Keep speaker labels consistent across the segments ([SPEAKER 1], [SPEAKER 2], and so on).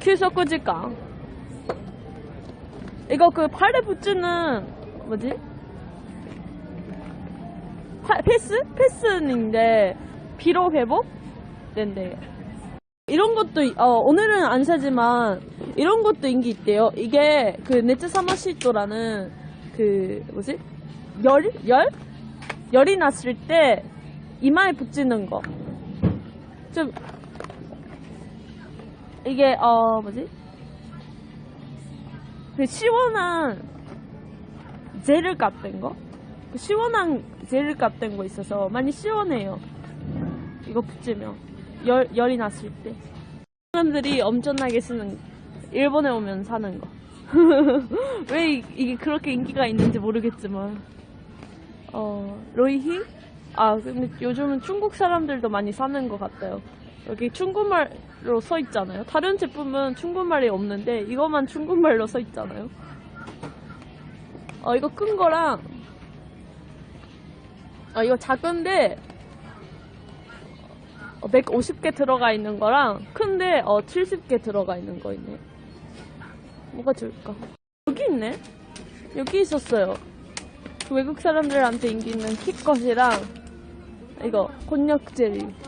[SPEAKER 1] 키소쿠지까 이거 그 팔에 붙이는 뭐지? 파, 패스? 패스인데 비로 회복? 된대 이런 것도 어, 오늘은 안 사지만 이런 것도 인기 있대요 이게 그 네츠 사마시토라는 그 뭐지? 열? 열? 열이 났을 때 이마에 붙이는 거좀 이게 어 뭐지? 그 시원한 젤을 값된 거? 그 시원한 젤을 값된 거 있어서 많이 시원해요. 이거 붙이면 열 열이 났을 때 사람들이 엄청나게 쓰는 일본에 오면 사는 거. 왜 이, 이게 그렇게 인기가 있는지 모르겠지만 어 로이히 아 근데 요즘은 중국 사람들도 많이 사는 것 같아요. 여기 중국말로 써 있잖아요. 다른 제품은 중국말이 없는데 이것만 중국말로 써 있잖아요. 어 이거 큰 거랑 어 이거 작은데 어, 150개 들어가 있는 거랑 큰데 어 70개 들어가 있는 거 있네. 뭐가 좋을까? 여기 있네. 여기 있었어요. 그 외국 사람들한테 인기 있는 키컷이랑 이거 곤약 젤리.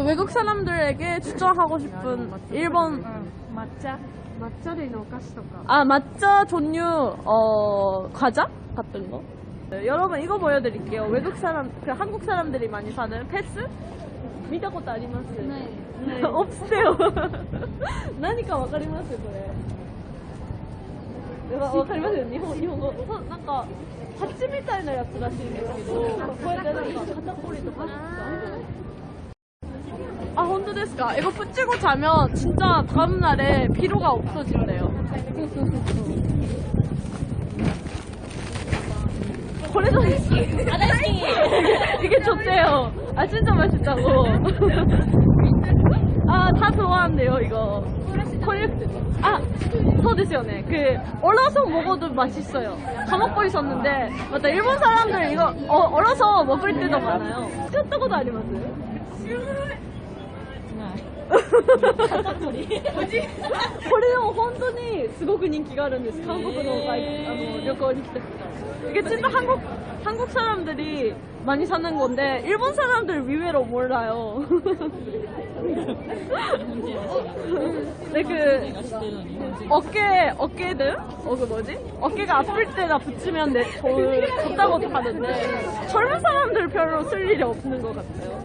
[SPEAKER 1] 그 외국 사람들에게 추천하고 싶은 일본
[SPEAKER 2] 抹茶抹茶類のお菓子とか
[SPEAKER 1] 아抹茶종류 어 과자 같은 거. 네, 여러분 이거 보여드릴게요. 외국 사람 그 한국 사람들이 많이 사는 패스? 見たことあります
[SPEAKER 2] ない
[SPEAKER 1] ね 없어요. 何かわかりますこれ。わわかりますよ日本日本語そうなんか蜂みたいなやつらしいんですけどこれでなんか肩こりとか 아 혼드데스까? 이거 붙이고 자면 진짜 다음날에 피로가 없어진대요. 그래서 아다시 이게 좋대요. 아 진짜 맛있다고. 아 다 좋아한대요 이거. 코렉트 아 소드시오네 그 얼어서 먹어도 맛있어요. 다 먹고 있었는데 맞다. 일본 사람들 이거 어, 얼어서 먹을 때도 많아요. 켰다고도 아니었어요? 스? これでも本当にすごく人気があるんです韓国の,、あの旅行に来た人 이게 진짜 한국 한국 사람들이 많이 사는 건데 일본 사람들 의외로 몰라요. 네, 그 어깨 어깨들 어그 뭐지? 어깨가 아플 때나 붙이면 내 좋, 좋다고도 하는데 젊은 사람들 별로 쓸 일이 없는 것 같아요.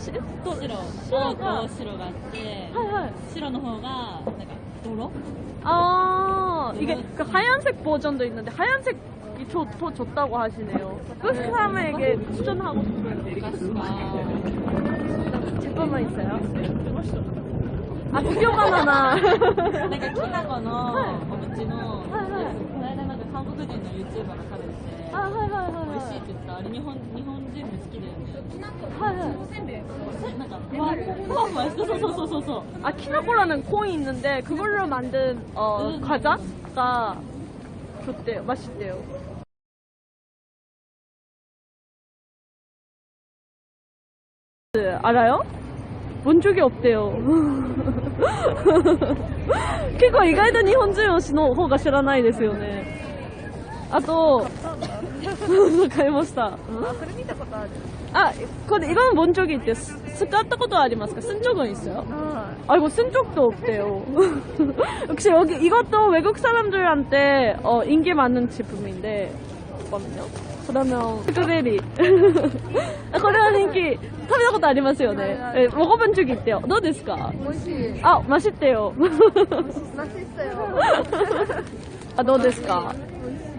[SPEAKER 1] 시,
[SPEAKER 3] が
[SPEAKER 1] と
[SPEAKER 3] 白、
[SPEAKER 1] 白
[SPEAKER 3] 青
[SPEAKER 1] が
[SPEAKER 3] と白があって、
[SPEAKER 1] はいはい。
[SPEAKER 3] 白の方が、なんか、泥
[SPEAKER 1] 아, 이게 그 하얀색 버전도 있는데 하얀색이 좋, 더 좋다고 하시네요. 그 사람에게 추천하고 싶은
[SPEAKER 3] 昔が、
[SPEAKER 1] 제품은 있어요? 아, 비교가 많아.
[SPEAKER 3] なんか、きな粉のお餅の、
[SPEAKER 1] はいはい
[SPEAKER 3] この間なんか韓 韓国人の YouTuber が食べてて
[SPEAKER 1] あ、はいはいはいはい。
[SPEAKER 3] 美味 しいって言ったあれ日本日本人も好きだよね
[SPEAKER 1] はいはい.
[SPEAKER 3] なんかふわふわふわそうそうそうそうそう
[SPEAKER 1] 아, 키나코라는 콩이 있는데 그걸로 만든 어,
[SPEAKER 3] 음.
[SPEAKER 1] 과자가 좋대요. 맛있대요. 네, 알아요? 본 적이 없대요. 結構意外と日本人の方が知らないですよね。あと、 買いました。
[SPEAKER 2] あ、これ見たことある。
[SPEAKER 1] 아, 근데 이거는 본 적이 있대요. 쓰- 쓰- 것도 아리마스까? 쓴 적은 있어요?
[SPEAKER 2] は
[SPEAKER 1] 아, 이거 쓴 적도 없대요. 역시 여기 이것도 외국 사람들한테 어, 인기 많은 제품인데, 잠깐만요. 그러면, 스크베리. 아, 거래한 인기, 食べたことありますよね. 네, 먹어본 적이 있대요. どうですか?
[SPEAKER 2] い。美味しい。
[SPEAKER 1] 아, 맛있대요.
[SPEAKER 2] 맛있어요。
[SPEAKER 1] 아, どうですか?